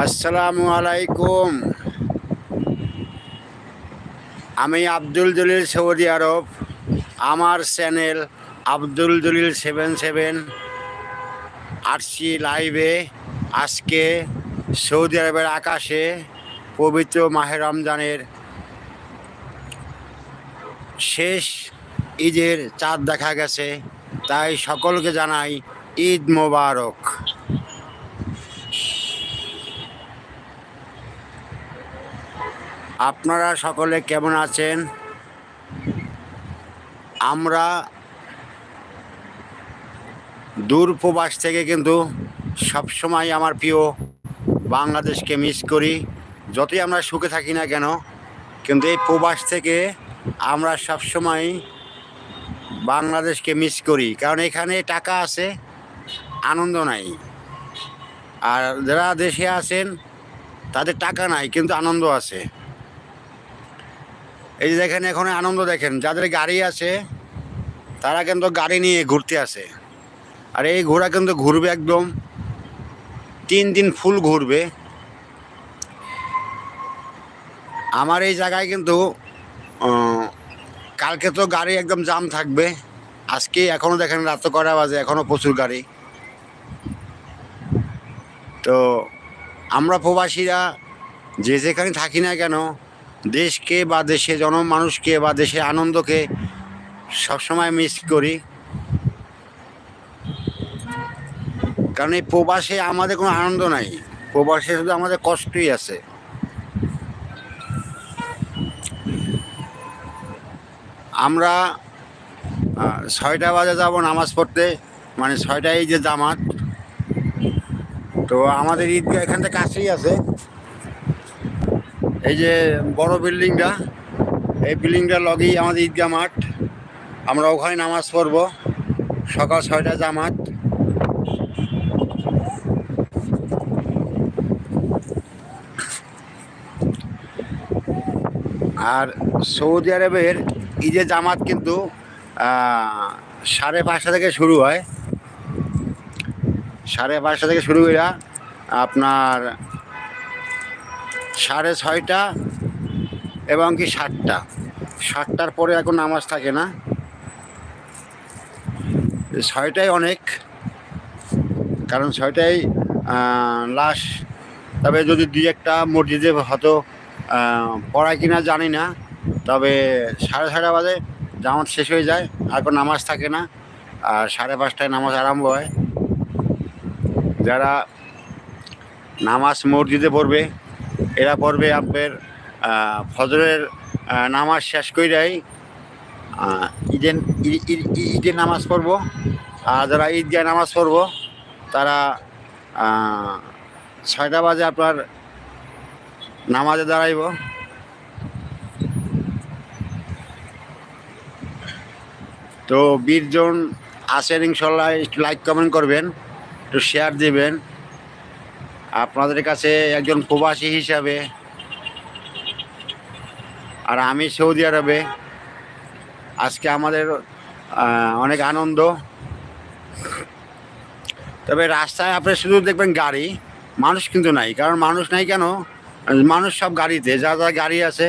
আসসালামু আলাইকুম। আমি আব্দুল জলিল সৌদি আরব। আমার channel Abdul Jalil seven seven আসছি লাইভে আজকে সৌদি আরবের আকাশে পবিত্র মাহে রমজানের শেষ ঈদের চাঁদ দেখা গেছে। তাই সকলকে জানাই ঈদ মোবারক। আপনারা সকলে কেমন আছেন? আমরা দূর প্রবাস থেকে কিন্তু সবসময় আমার প্রিয় বাংলাদেশকে মিস করি। যতই আমরা সুখে থাকি না কেন, কিন্তু এই প্রবাস থেকে আমরা সবসময় বাংলাদেশকে মিস করি। কারণ এখানে টাকা আছে, আনন্দ নাই। আর যারা দেশে আছেন, তাদের টাকা নাই, কিন্তু আনন্দ আছে। এই যে দেখেন, এখন আনন্দ দেখেন, যাদের গাড়ি আছে, তারা কিন্তু গাড়ি নিয়ে ঘুরতে আসে। আর এই ঘোড়া কিন্তু ঘুরবে একদম, তিন দিন ফুল ঘুরবে। আমার এই জায়গায় কিন্তু কালকে তো গাড়ি একদম জাম থাকবে। আজকে এখনও দেখেন, রাত কটা বাজে এখনও প্রচুর গাড়ি। তো আমরা প্রবাসীরা যে যেখানে থাকি না কেন দেশকে বা দেশে জনমানুষকে বা দেশের আনন্দকে সবসময় মিস করি। কারণ এই প্রবাসে আমাদের কোনো আনন্দ নাই। প্রবাসে শুধু আমাদের কষ্টই আছে। আমরা ছয়টা বাজে যাব নামাজ পড়তে মানে ছয়টায় যে জামাত। তো আমাদের ঈদগাহ এখান থেকে কাছেই আছে। এই যে বড় বিল্ডিংটা, এই বিল্ডিংটা লগেই আমাদের ঈদগাহ মাঠ। আমরা ওখানে নামাজ পড়ব, সকাল ছয়টা জামাত। আর সৌদি আরবের ঈদের জামাত কিন্তু সাড়ে পাঁচটা থেকে শুরু হয়। সাড়ে পাঁচটা থেকে শুরু হইয়া আপনার সাড়ে ছয়টা এবং কি সাতটা। সাতটার পরে এখন নামাজ থাকে না। ছয়টাই অনেক, কারণ ছয়টাই লাশ। তবে যদি দুই একটা মসজিদে হয়তো পড়ায় কিনা জানি না, তবে সাড়ে ছয়টা বাজে জামাত শেষ হয়ে যায়, আর কোনো নামাজ থাকে না, আর সাড়ে পাঁচটায় নামাজ আরম্ভ হয়। যারা নামাজ মসজিদে পড়বে এরা পড়বে আপনার ফজরের নামাজ শেষ কইরাই ঈদের ঈদের নামাজ পড়ব। আর যারা ঈদগাহ নামাজ পড়ব, তারা ছয়টা বাজে আপনার নামাজে দাঁড়াইব। তো বীরজন আসেন ইনশাল্লাহ, একটু লাইক কমেন্ট করবেন, একটু শেয়ার দিবেন। আপনাদের কাছে একজন প্রবাসী হিসাবে আর আমি সৌদি আরবে। আজকে আমাদের অনেক আনন্দ। তবে রাস্তায় আপনি শুধু দেখবেন গাড়ি, মানুষ কিন্তু নাই। কারণ মানুষ নাই কেন? মানুষ সব গাড়িতে, যা যা গাড়ি আছে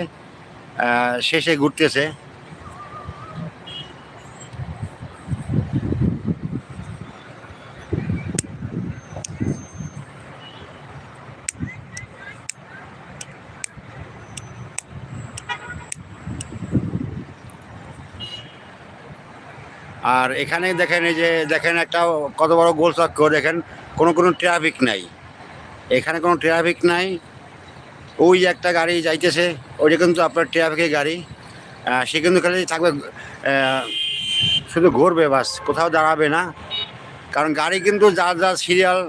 শেষে ঘুরতেছে। আর এখানে দেখেন এই যে, দেখেন একটা কত বড় গোল চক্র দেখেন, কোনো কোনো ট্রাফিক নাই। এখানে কোনো ট্রাফিক নাই। ওই যে একটা গাড়ি যাইতেছে, ওইটা কিন্তু আপনার ট্রাফিকের গাড়ি। সে কিন্তু খালি থাকবে শুধু ঘুরবে বাস, কোথাও দাঁড়াবে না। কারণ গাড়ি কিন্তু যার যার সিরিয়াল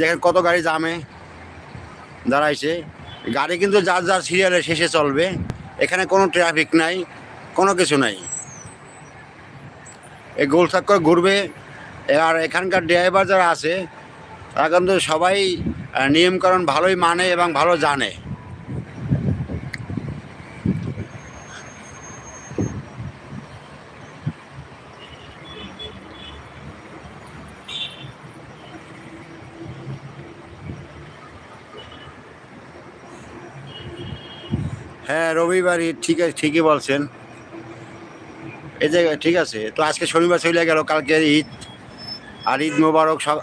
দেখেন কত গাড়ি জামে দাঁড়াইছে। গাড়ি কিন্তু যার যার সিরিয়ালের শেষে চলবে। এখানে কোনো ট্রাফিক নাই, কোনো কিছু নাই। এই গোল ঘুরবে। আর এখানকার ড্রাইভার যারা আছে, তারা কিন্তু সবাই নিয়মকরণ ভালোই মানে এবং ভালো জানে। হ্যাঁ রবিবারই, ঠিক ঠিকই বলছেন। এই যে ঠিক আছে। তো আজকে শনিবার চলে গেল, কালকে ঈদ। আর ঈদ মোবারক সব,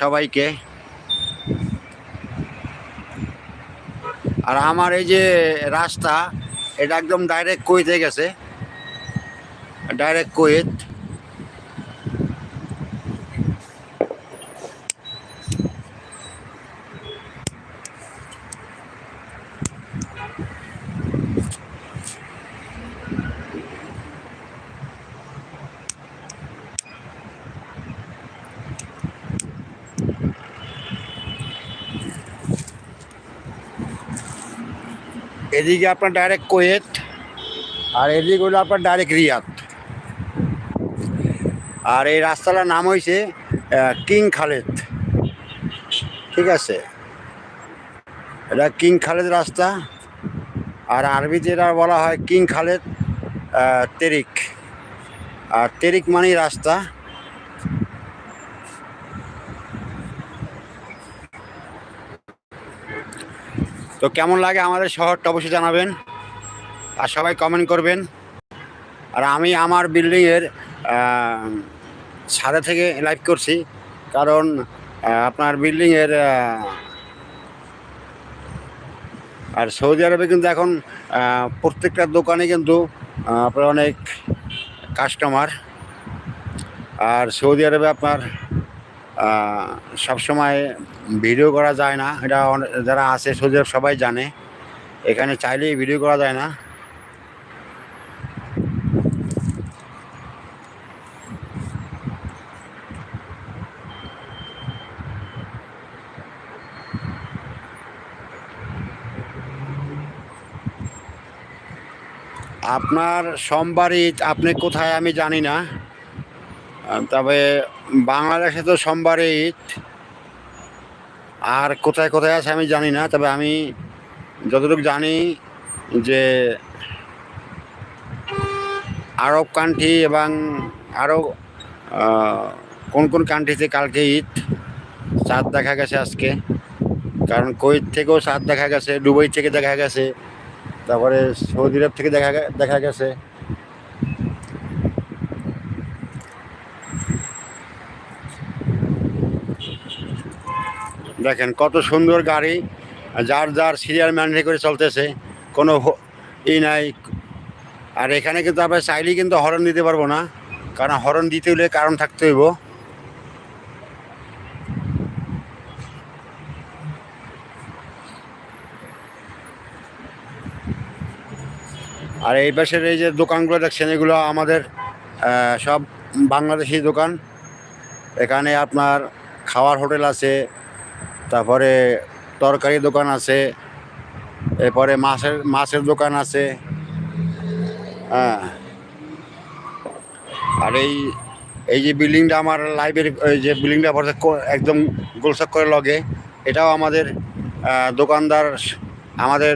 সবাইকে। আর আমার এই যে রাস্তা, এটা একদম ডাইরেক্ট কুয়েতে গেছে। Direct Kuwait. এদিকে আপনার ডাইরেক্ট কোয়েত, আর এদিকে হলো আপনার ডাইরেক্ট রিয়াদ। আর এই রাস্তাটার নাম হয়েছে কিং খালেদ। ঠিক আছে? এটা কিং খালেদ রাস্তা, আর আরবিতে এটা বলা হয় কিং খালেদ তেরিক আর তেরিক মানেই রাস্তা। তো কেমন লাগে আমাদের শহরটা অবশ্যই জানাবেন আর সবাই কমেন্ট করবেন। আর আমি আমার বিল্ডিংয়ের ছাদে থেকে লাইভ করছি। কারণ আপনার বিল্ডিংয়ের আর সৌদি আরবে কিন্তু এখন প্রত্যেকটা দোকানে কিন্তু আপনার অনেক কাস্টমার আর সৌদি আরবে আপনার সবসময় ভিডিও করা যায় না। এটা যারা আছে সুযোগ সবাই জানে। এখানে চাইলেই ভিডিও করা যায় না। আপনার সোমবার ঈদ আপনি কোথায় আমি জানি না। তবে বাংলাদেশে তো সোমবারে ঈদ। আর কোথায় কোথায় আছে আমি জানি না, তবে আমি যতটুকু জানি যে আরব কান্ট্রি এবং আরও কোন কোন কান্ট্রিতে কালকে ঈদ? চাঁদ দেখা গেছে আজকে। কারণ কুয়েত থেকেও চাঁদ দেখা গেছে, দুবাই থেকে দেখা গেছে, তারপরে সৌদি আরব থেকে দেখা দেখা গেছে। দেখেন কত সুন্দর গাড়ি যার যার সিরিয়াল ম্যান্ডে করে চলতেছে, কোনো ই নাই। আর এখানে কিন্তু আমরা চাইলেই কিন্তু হরন দিতে পারব না, কারণ হরন দিতে হলে কারণ থাকতে হইব। আর এই পাশের এই যে দোকানগুলো দেখছেন, এগুলো আমাদের সব বাংলাদেশি দোকান। এখানে আপনার খাওয়ার হোটেল আছে তারপরে তরকারি দোকান আছে, এরপরে মাছের মাছের দোকান আছে হ্যাঁ। আর এই এই যে বিল্ডিংটা আমার লাইব্রেরি যে বিল্ডিংটা একদম গোলসাক করে লগে, এটাও আমাদের দোকানদার, আমাদের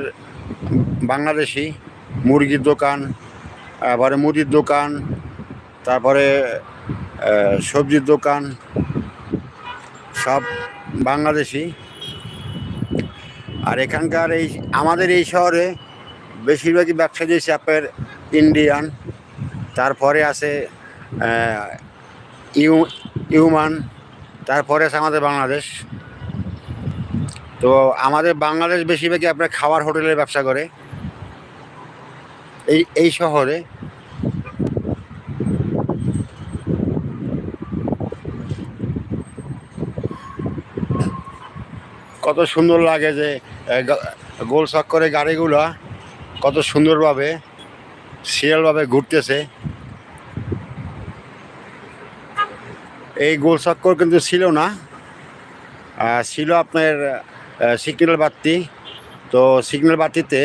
বাংলাদেশি মুরগির দোকান তারপরে মুদির দোকান, তারপরে সবজির দোকান, সব বাংলাদেশি। আর এখানকার এই, আমাদের এই শহরে বেশিরভাগই ব্যবসা দিয়েছে আপনার ইন্ডিয়ান তারপরে আছে ইউ, ইউমান, তারপরে আছে আমাদের বাংলাদেশ। তো আমাদের বাংলাদেশ বেশিরভাগই আপনার খাবার হোটেলের ব্যবসা করে। এই এই শহরে কত সুন্দর লাগে যে গোল চক্করে গাড়িগুলো কত সুন্দরভাবে সিরিয়ালভাবে ঘুরতেছে। এই গোল চক্কর কিন্তু ছিল না। ছিল আপনার সিগন্যাল বাতি। তো সিগন্যাল বাতিতে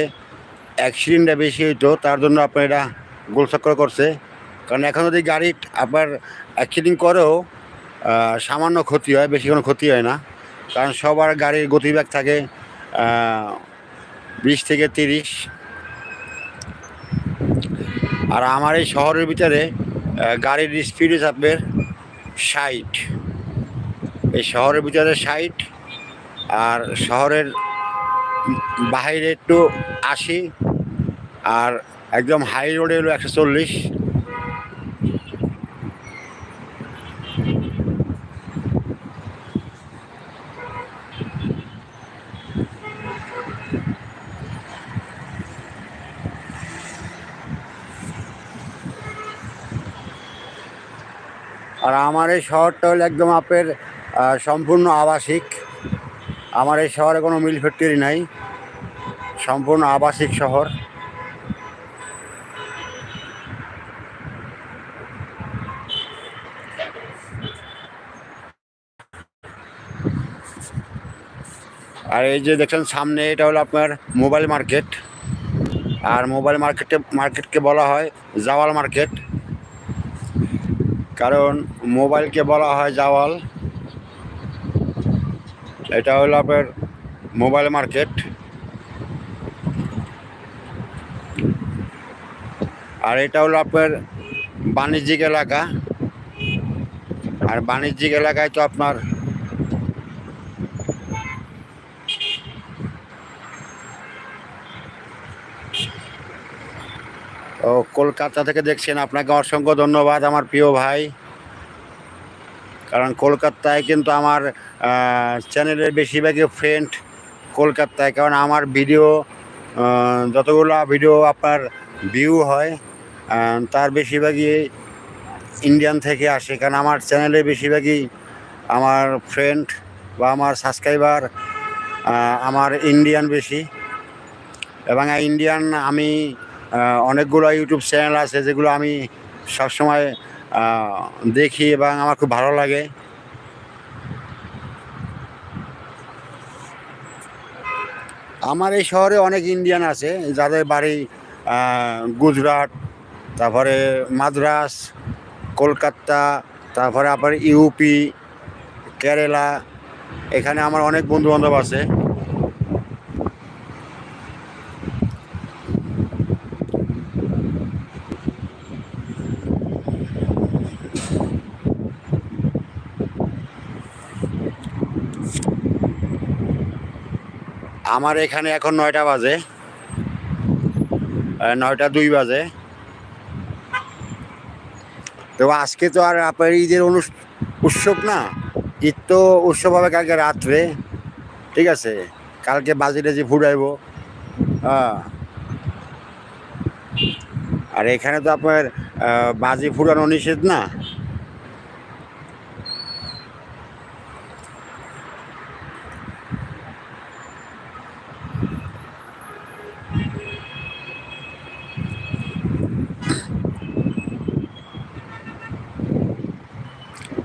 অ্যাক্সিডেন্টটা বেশি হইতো, তার জন্য আপনার এটা গোল চক্কর করছে। কারণ এখন যদি গাড়ি আপনার অ্যাক্সিডেন্ট করেও সামান্য ক্ষতি হয়, বেশি কোনো ক্ষতি হয় না। কারণ সবার গাড়ির গতিবেগ থাকে বিশ থেকে তিরিশ। আর আমার এই শহরের ভিতরে গাড়ির স্পিড হচ্ছে আপনার ষাট। এই শহরের ভিতরে ষাট, আর শহরের বাইরে একটু আশি, আর একদম হাই রোডে হলো একশো চল্লিশ। আর আমার এই শহরটা হলো একদম আপনার আহ, সম্পূর্ণ আবাসিক। আমার এই শহরে কোনো মিল ফ্যাক্টরি নাই। সম্পূর্ণ আবাসিক শহর। আর এই যে দেখছেন সামনে এটা হলো আপনার মোবাইল মার্কেট। আর মোবাইল মার্কেটে মার্কেটকে বলা হয় জাওয়াল মার্কেট। কারণ মোবাইলকে বলা হয় জাওয়াল। এটা হলো আপনার মোবাইল মার্কেট। আর এটা হলো আপনার বাণিজ্যিক এলাকা। আর বাণিজ্যিক এলাকায় তো আপনার ও, কলকাতা থেকে দেখছেন, আপনাকে অসংখ্য ধন্যবাদ আমার প্রিয় ভাই। কারণ কলকাতায় কিন্তু আমার চ্যানেলের বেশিরভাগই ফ্রেন্ড কলকাতায়, কারণ আমার ভিডিও যতগুলো ভিডিও আপনার ভিউ হয় তার বেশিরভাগই ইন্ডিয়ান থেকে আসে। কারণ আমার চ্যানেলে বেশিরভাগই আমার ফ্রেন্ড বা আমার সাবস্ক্রাইবার আমার ইন্ডিয়ান বেশি। এবং ইন্ডিয়ান আমি অনেকগুলো ইউটিউব চ্যানেল আছে যেগুলো আমি সবসময় দেখি এবং আমার খুব ভালো লাগে। আমার এই শহরে অনেক ইন্ডিয়ান আছে, যাদের বাড়ি গুজরাট, তারপরে মাদ্রাস, কলকাতা, তারপরে আবার ইউপি কেরালা, এখানে আমার অনেক বন্ধু বান্ধব আছে। আমার এখানে এখন নয়টা বাজে। নয়টা দুই বাজে। তো আজকে তো আর আপনার ঈদের অনুষ- উৎসব না। ঈদ তো উৎসব হবে কালকে রাত্রে। ঠিক আছে? কালকে বাজি টাজি ফুটাইব। হ্যাঁ। আর এখানে তো আপনার বাজি ফুটানো নিষেধ না?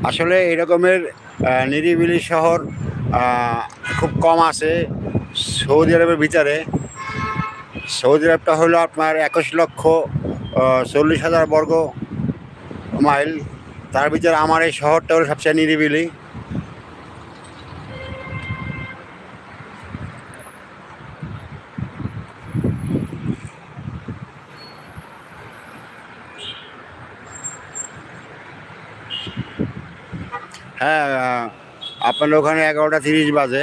আসলে এরকমের নিরিবিলি শহর খুব কম আছে সৌদি আরবের ভিতরে। সৌদি আরবটা হলো আপনার একুশ লক্ষ চল্লিশ হাজার বর্গ মাইল। তার ভিতরে আমার এই শহরটা হলো সবচেয়ে নিরিবিলি হ্যাঁ আহ, আপনার ওখানে এগারোটা তিরিশ বাজে।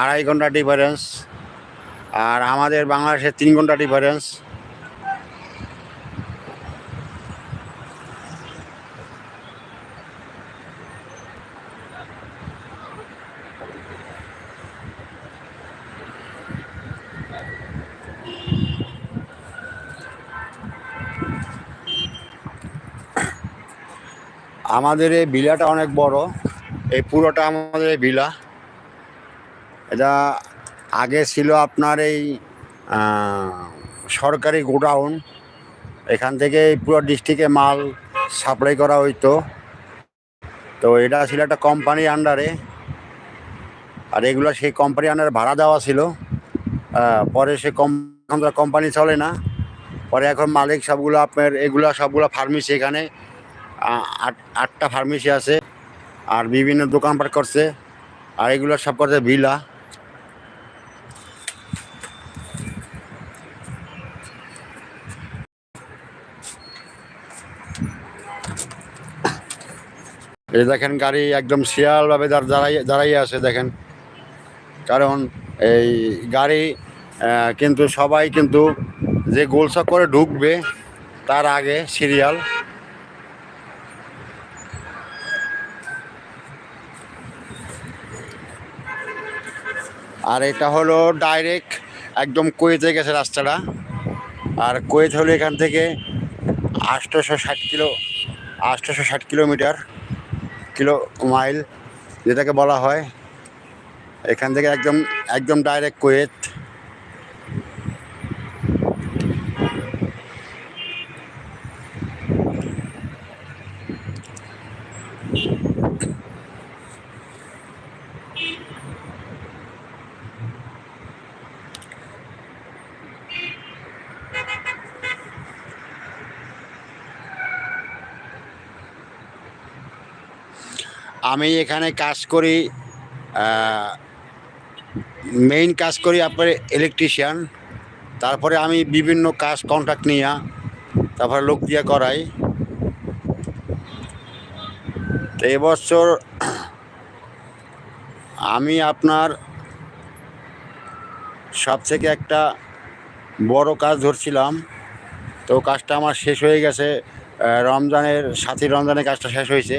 আড়াই ঘণ্টা ডিফারেন্স আর আমাদের বাংলাদেশের তিন ঘণ্টা ডিফারেন্স আমাদের এই ভিলাটা অনেক বড়। এই পুরোটা আমাদের এই ভিলা এটা আগে ছিল আপনার এই সরকারি গোডাউন। এখান থেকে পুরো ডিস্ট্রিক্টে মাল সাপ্লাই করা হইতো। তো এটা ছিল একটা কোম্পানির আন্ডারে আর এগুলো সেই কোম্পানির আন্ডারে ভাড়া দেওয়া ছিল। পরে সে কোম্পানি চলে না। পরে এখন মালিক সবগুলো আপনার, এগুলা সবগুলো ফার্মেসি এখানে আট আটটা ফার্মেসি আছে, আর বিভিন্ন দোকানপাট করছে, আর এগুলো সব করছে ভিলা। এই দেখেন গাড়ি একদম শিয়ালভাবে দাঁড়- দাঁড়াই দাঁড়াইয়ে আছে, দেখেন। কারণ এই গাড়ি কিন্তু সবাই কিন্তু যে গোলসা করে ঢুকবে, তার আগে সিরিয়াল আর এটা হলো ডাইরেক্ট একদম কুয়েতে গেছে রাস্তাটা। আর কুয়েত হলো এখান থেকে আটশোশো ষাট কিলো আটশোশো ষাট কিলোমিটার, কিলো মাইল, যেটাকে বলা হয়। এখান থেকে একদম একদম ডাইরেক্ট কুয়েত। আমি এখানে কাজ করি মেইন কাজ করি আপনার ইলেকট্রিশিয়ান তারপরে আমি বিভিন্ন কাজ কন্ট্রাক্ট নিয়ে, তারপরে লোক দিয়ে করাই। তো এবছর আমি আপনার সব থেকে একটা বড় কাজ ধরছিলাম। তো কাজটা আমার শেষ হয়ে গেছে রমজানের, সাথী রমজানের কাজটা শেষ হয়েছে।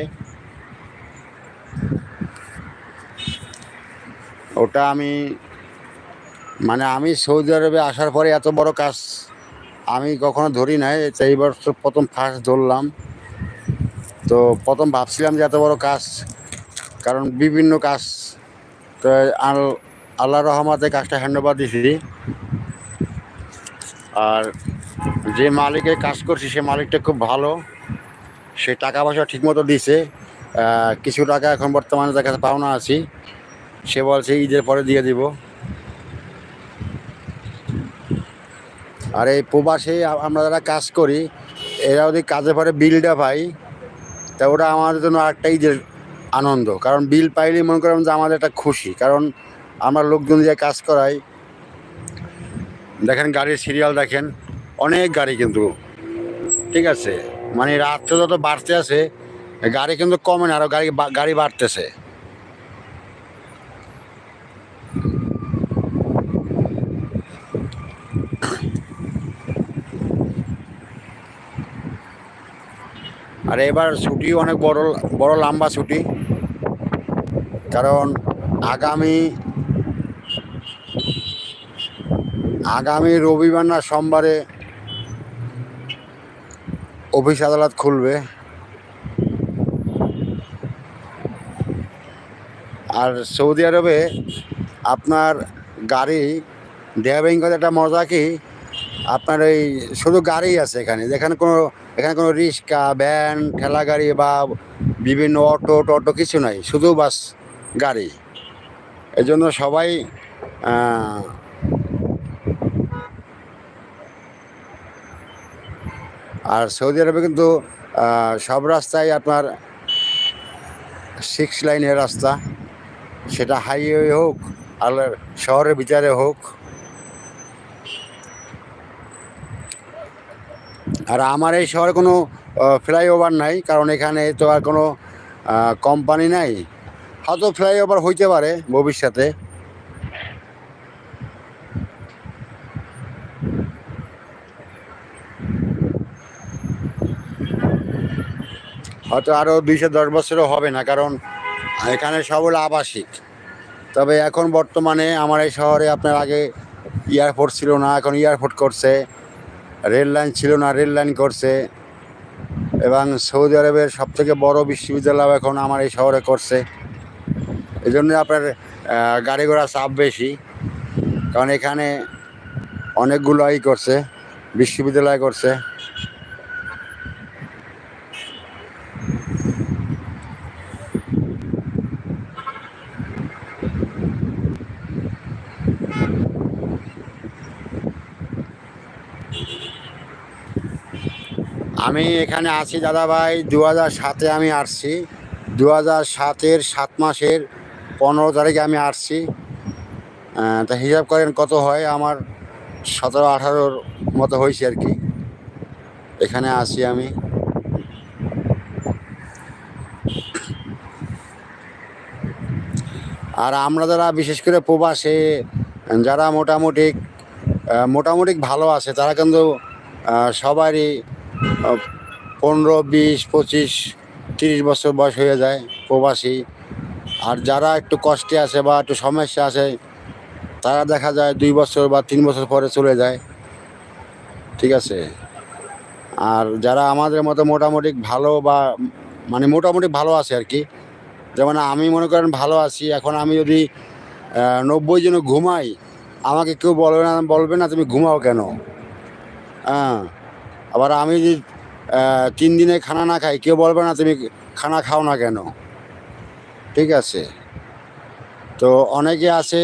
ওটা আমি মানে আমি সৌদি আরবে আসার পরে এত বড় কাজ আমি কখনো ধরি নাই এই বছর প্রথম ফার্স্ট ধরলাম। তো প্রথম ভাবছিলাম যে এত বড় কাজ, কারণ বিভিন্ন কাজ, তো আল- আল্লাহ রহমতে কাজটা হ্যান্ড ওভার দিছি। আর যে মালিকের কাজ করছি, সে মালিকটা খুব ভালো, সে টাকা পয়সা ঠিকমতো দিছে কিছু টাকা এখন বর্তমানে তার কাছে পাওনা আছি। সে বলছে ঈদের পরে দিয়ে দিব। আর এই প্রবাসে আমরা যারা কাজ করি, এরা যদি কাজে পরে বিলটা পাই তা ওটা আমাদের জন্য আরেকটা ঈদের আনন্দ। কারণ বিল পাইলেই মনে করেন যে আমাদের একটা খুশি। কারণ আমরা লোকজন দিয়ে কাজ করাই, দেখেন গাড়ির সিরিয়াল দেখেন, অনেক গাড়ি কিন্তু। ঠিক আছে? মানে রাত্রে যত বাড়তে আছে গাড়ি কিন্তু কমে না আরও গাড়ি গাড়ি বাড়তেছে। আর এবার ছুটি অনেক বড় বড় লম্বা ছুটি। কারণ আগামী আগামী রবিবার না সোমবারে অফিস আদালত খুলবে। আর সৌদি আরবে আপনার গাড়ি ড্রাইভিং করে একটা মজা কি? আপনার এই শুধু গাড়ি আছে এখানে। যেখানে কোনো এখানে কোনো রিক্সা, ভ্যান, ঠেলা গাড়ি বা বিভিন্ন অটো টটো কিছু নাই, শুধু বাস, গাড়ি। এই জন্য সবাই আর সৌদি আরবে কিন্তু সব রাস্তায় আপনার সিক্স লাইনের রাস্তা। সেটা হাইওয়ে হোক, আর শহরের ভিতরে হোক আর আমার এই শহরে কোনো ফ্লাইওভার নাই, কারণ এখানে তো আর কোনো কোম্পানি নাই। হয়তো ফ্লাইওভার হইতে পারে ভবিষ্যতে। হয়তো আরও দুইশো দশ বছরও হবে না, কারণ এখানে সব হলো আবাসিক। তবে এখন বর্তমানে আমার এই শহরে আপনার আগে এয়ারপোর্ট ছিল না, এখন এয়ারপোর্ট করছে। রেল লাইন ছিল না, রেল লাইন করছে। এবং সৌদি আরবের সবথেকে বড় বিশ্ববিদ্যালয় এখন আমার এই শহরে করছে। এই জন্য আপনার গাড়ি ঘোড়া চাপ বেশি। কারণ এখানে অনেকগুলো ই করছে, বিশ্ববিদ্যালয় করছে। আমি এখানে আছি দাদা ভাই দু সাতে আমি আসছি। দু সাতের সাত মাসের পনেরো তারিখে আমি আসছি। তা হিসাব করেন কত হয়? আমার সতেরো, আঠারোর মতো হয়েছে আর কি। এখানে আসি আমি। আর আমরা যারা বিশেষ করে প্রবাসে, যারা মোটামুটি মোটামুটি ভালো আছে, তারা কিন্তু সবারই পনেরো, বিশ, পঁচিশ, তিরিশ বছর বয়স হয়ে যায় প্রবাসী। আর যারা একটু কষ্টে আছে বা একটু সমস্যা আছে, তারা দেখা যায় দুই বছর বা তিন বছর পরে চলে যায়। ঠিক আছে? আর যারা আমাদের মতো মোটামুটি ভালো বা মানে মোটামুটি ভালো আছে আর কি, যেমন আমি মনে করেন ভালো আছি, এখন আমি যদি নব্বই জন ঘুমাই, আমাকে কেউ বলবে না বলবে না তুমি ঘুমাও কেন? হ্যাঁ আবার আমি যদি তিন দিনে খানা না খাই, কেউ বলবে না তুমি খানা খাও না কেন? ঠিক আছে? তো অনেকে আছে,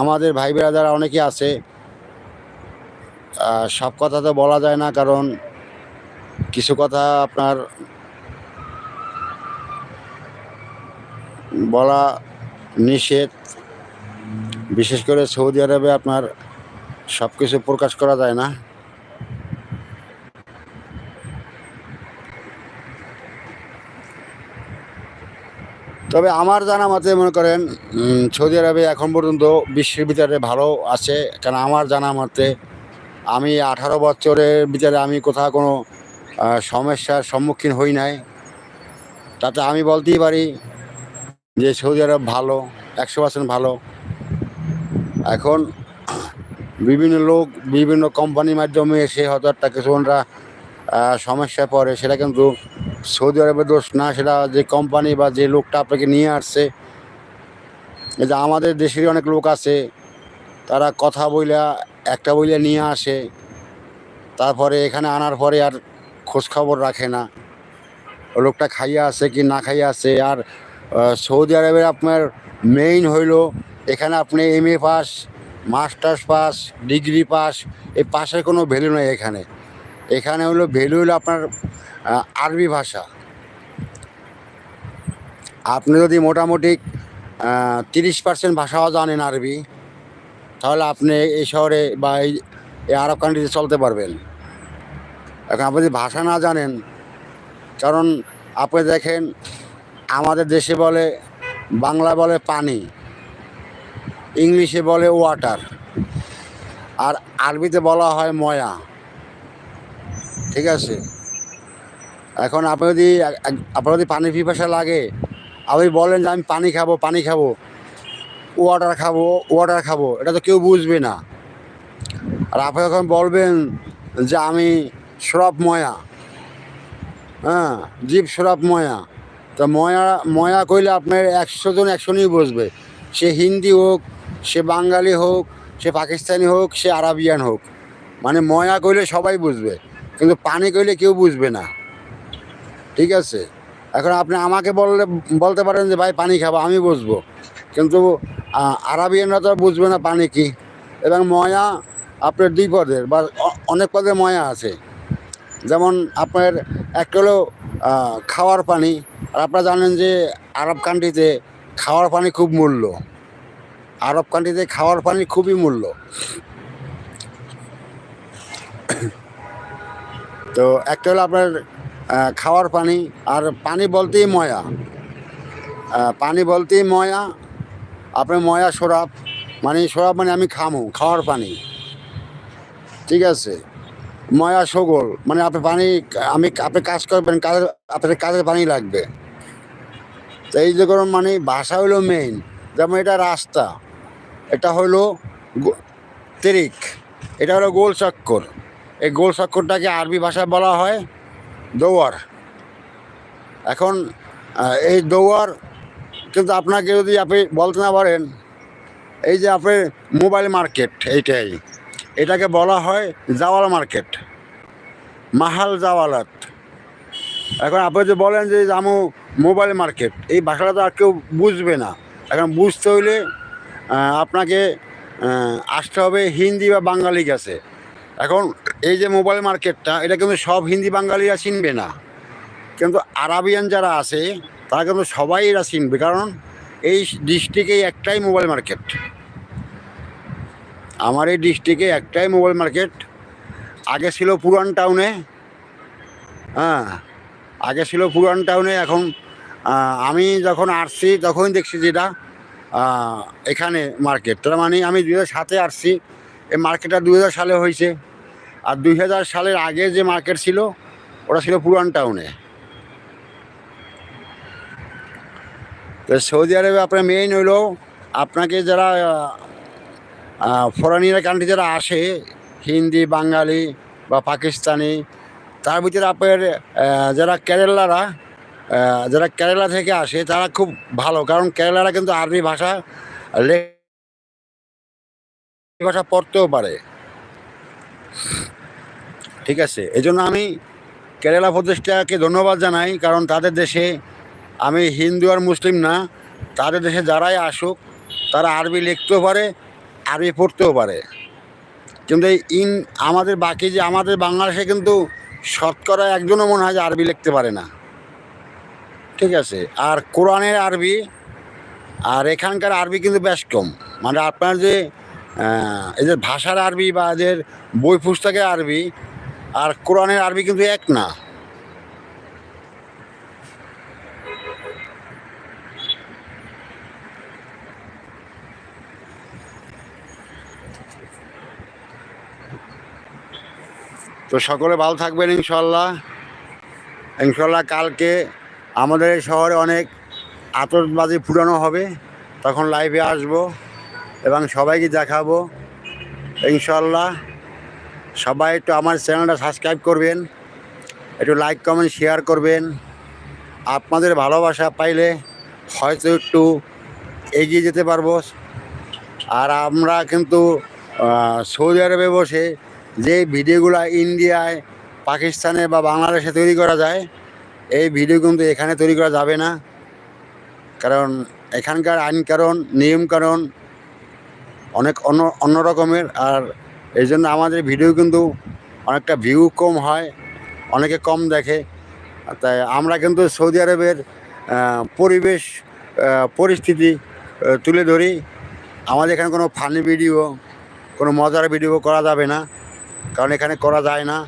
আমাদের ভাই বেড়াদার অনেকে আছে সব কথা তো বলা যায় না, কারণ কিছু কথা আপনার বলা নিষেধ। বিশেষ করে সৌদি আরবে আপনার সব কিছু প্রকাশ করা যায় না। তবে আমার জানা মতে মনে করেন সৌদি আরবে এখন পর্যন্ত বিশ্বের ভিতরে ভালো আছে। কারণ আমার জানা মতে আমি আঠারো বছরের ভিতরে আমি কোথাও কোনো সমস্যার সম্মুখীন হই নাই। তাতে আমি বলতেই পারি যে সৌদি আরব ভালো একশো পার্সেন্ট ভালো। এখন বিভিন্ন লোক বিভিন্ন কোম্পানির মাধ্যমে এসে হয়তো একটা আহ, সমস্যায় পড়ে সেটা কিন্তু সৌদি আরবের দোষ না, সেটা যে কোম্পানি বা যে লোকটা আপনাকে নিয়ে আসছে। এই যে আমাদের দেশেরই অনেক লোক আছে, তারা কথা বইলা, একটা বইলে নিয়ে আসে, তারপরে এখানে আনার পরে আর খোঁজ খবর রাখে না। লোকটা খাইয়া আছে কি না খাইয়া আছে, আর সৌদি আরবের আপনার মেইন হইল, এখানে আপনি M A pass masters pass degree pass এই পাশের কোনো ভ্যালু নেই এখানে। এখানে হলো ভ্যালু হলো আপনার আরবি ভাষা। আপনি যদি মোটামুটি তিরিশ পার্সেন্ট ভাষাও জানেন আরবি, তাহলে আপনি এই শহরে বা এই আরব কান্ট্রিতে চলতে পারবেন। এখন আপনি যদি ভাষা না জানেন, কারণ আপনি দেখেন, আমাদের দেশে বলে, বাংলা বলে পানি, ইংলিশে বলে ওয়াটার আর আরবিতে বলা হয় ময়া। ঠিক আছে? এখন আপনি যদি আপনার যদি পানির পিপাসা লাগে, আপনি বলেন যে আমি পানি খাব পানি খাব ওয়াটার খাব ওয়াটার খাব, এটা তো কেউ বুঝবে না। আর আপনি যখন বলবেন যে আমি সরব ময়া হ্যাঁ জীব সরব ময়া, তা ময়া ময়া কইলে আপনার একশো জন একশো নিয়ে বসবে সে হিন্দি হোক, সে বাঙালি হোক, সে পাকিস্তানি হোক, সে আরাবিয়ান হোক। মানে ময়া কইলে সবাই বুঝবে, কিন্তু পানি কইলে কেউ বুঝবে না। ঠিক আছে? এখন আপনি আমাকে বললে, বলতে পারেন যে, ভাই, পানি খাব, আমি বুঝব কিন্তু আরাবিয়ানরা তো বুঝবে না পানি কি। এবং ময়া আপনার দুই পদের, বা অনেক পদের ময়া আছে। যেমন আপনার একটা হলো খাওয়ার পানি। আর আপনারা জানেন যে, আরব কান্ট্রিতে খাওয়ার পানি খুব মূল্য। আরব কান্ট্রিতে খাওয়ার পানি খুবই মূল্য। তো একটা হলো আপনার খাওয়ার পানি, আর পানি বলতেই ময়া। পানি বলতেই ময়া আপনার ময়া সরাব মানে সরাব মানে আমি খামো, খাওয়ার পানি। ঠিক আছে? ময়া সগোল মানে আপনি পানি, আমি, আপনি কাজ করবেন, কাজের আপনার কাজের পানি লাগবে। তো এই যে করুন মানে ভাষা হলো মেইন যেমন এটা রাস্তা, এটা হলো তেরিক এটা হলো গোল চক্কর। এই গোল চক্করটাকে আরবি ভাষায় বলা হয় দৌয়ার। এখন এই দৌয়ার কিন্তু আপনাকে যদি আপনি বলতে না পারেন, এই যে আপনি মোবাইল মার্কেট, এইটাই। এটাকে বলা হয় জাওয়াল মার্কেট, মাহাল জাওয়ালাত। এখন আপনি যদি বলেন যে আমু মোবাইল মার্কেট, এই ভাষাটা তো আর কেউ বুঝবে না। এখন বুঝতে হইলে আপনাকে আসতে হবে হিন্দি বা বাঙালি কাছে। এখন এই যে মোবাইল মার্কেটটা, এটা কিন্তু সব হিন্দি বাঙালিরা চিনবে না। কিন্তু আরাবিয়ান যারা আছে, তারা কিন্তু সবাই এরা চিনবে, কারণ এই ডিস্ট্রিক্টে একটাই মোবাইল মার্কেট। আমার এই ডিস্ট্রিক্টে একটাই মোবাইল মার্কেট। আগে ছিল পুরান টাউনে হ্যাঁ আগে ছিল পুরান টাউনে, এখন আমি যখন আসছি তখন দেখছি যেটা এখানে মার্কেট। তার মানে আমি দু হাজার সাতে আসছি, এই মার্কেটটা দু হাজার সালে হয়েছে। আর দুই হাজার সালের আগে যে মার্কেট ছিল, ওটা ছিল পুরান টাউনে। তো সৌদি আরবে আপনার মেইন হইল, আপনাকে যারা ফরেনিয়ার কান্ট্রি যারা আসে, হিন্দি, বাঙালি বা পাকিস্তানি, তার ভিতরে আপনার যারা কেরালারা যারা কেরালা থেকে আসে, তারা খুব ভালো। কারণ কেরালারা কিন্তু আরবি ভাষা ভাষা পড়তেও পারে। ঠিক আছে। এই জন্য আমি কেরালা প্রদেশটাকে ধন্যবাদ জানাই, কারণ তাদের দেশে আমি হিন্দু আর মুসলিম না। তাদের দেশে যারাই আসুক, তারা আরবি লিখতেও পারে, আরবি পড়তেও পারে। কিন্তু ইন আমাদের বাকি যে আমাদের বাংলাদেশে কিন্তু শতকরা একজনও মনে হয় যে আরবি লিখতে পারে না। ঠিক আছে, আর কোরআনের আরবি, আর এখানকার আরবি কিন্তু বেশ কম। মানে আপনার যে এদের ভাষার আরবি বা এদের বই পুস্তকের আরবি আর কোরআনের আরবি কিন্তু এক না। তো সকলে ভালো থাকবেন ইনশাল্লাহ ইনশাল্লাহ কালকে আমাদের এই শহরে অনেক আতসবাজি ফুটানো হবে। তখন লাইভে আসব এবং সবাইকে দেখাবো। ইনশাল্লাহ সবাই একটু আমার চ্যানেলটা সাবস্ক্রাইব করবেন, একটু লাইক কমেন্ট শেয়ার করবেন। আপনাদের ভালোবাসা পাইলে হয়তো একটু এগিয়ে যেতে পারব। আর আমরা কিন্তু সৌদি আরবে বসে যে ভিডিওগুলো ইন্ডিয়ায়, পাকিস্তানে বা বাংলাদেশে তৈরি করা যায়, এই ভিডিও কিন্তু এখানে তৈরি করা যাবে না। কারণ এখানকার আইন কারণ, নিয়ম কারণ, অনেক অন্য অন্য রকমের। আর এই জন্য আমাদের ভিডিও কিন্তু অনেকটা ভিউ কম হয়, অনেকে কম দেখে। তাই আমরা কিন্তু সৌদি আরবের পরিবেশ পরিস্থিতি তুলে ধরি। আমাদের এখানে কোনো ফানি ভিডিও কোনো মজার ভিডিও করা যাবে না, কারণ এখানে করা যায় না।